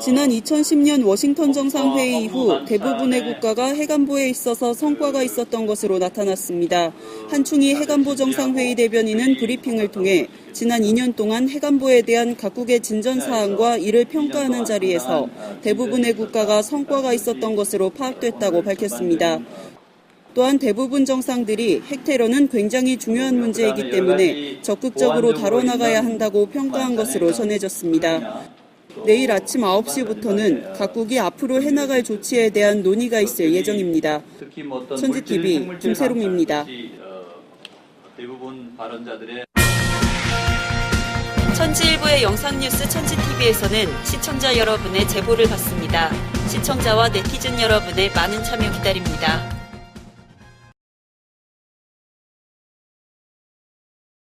지난 2010년 워싱턴 정상회의 이후 대부분의 국가가 해관보에 있어서 성과가 있었던 것으로 나타났습니다. 한충희 해관보 정상회의 대변인은 브리핑을 통해 지난 2년 동안 해관보에 대한 각국의 진전 사항과 이를 평가하는 자리에서 대부분의 국가가 성과가 있었던 것으로 파악됐다고 밝혔습니다. 또한 대부분 정상들이 핵 테러는 굉장히 중요한 문제이기 때문에 적극적으로 다뤄나가야 한다고 평가한 것으로 전해졌습니다. 내일 아침 9시부터는 각국이 앞으로 해나갈 조치에 대한 논의가 있을 예정입니다. 뭐 어떤 천지 물질, TV 핵물질 김세롱입니다. 어, 대부분 발언자들의 천지일보의 영상뉴스 천지TV에서는 시청자 여러분의 제보를 받습니다. 시청자와 네티즌 여러분의 많은 참여 기다립니다.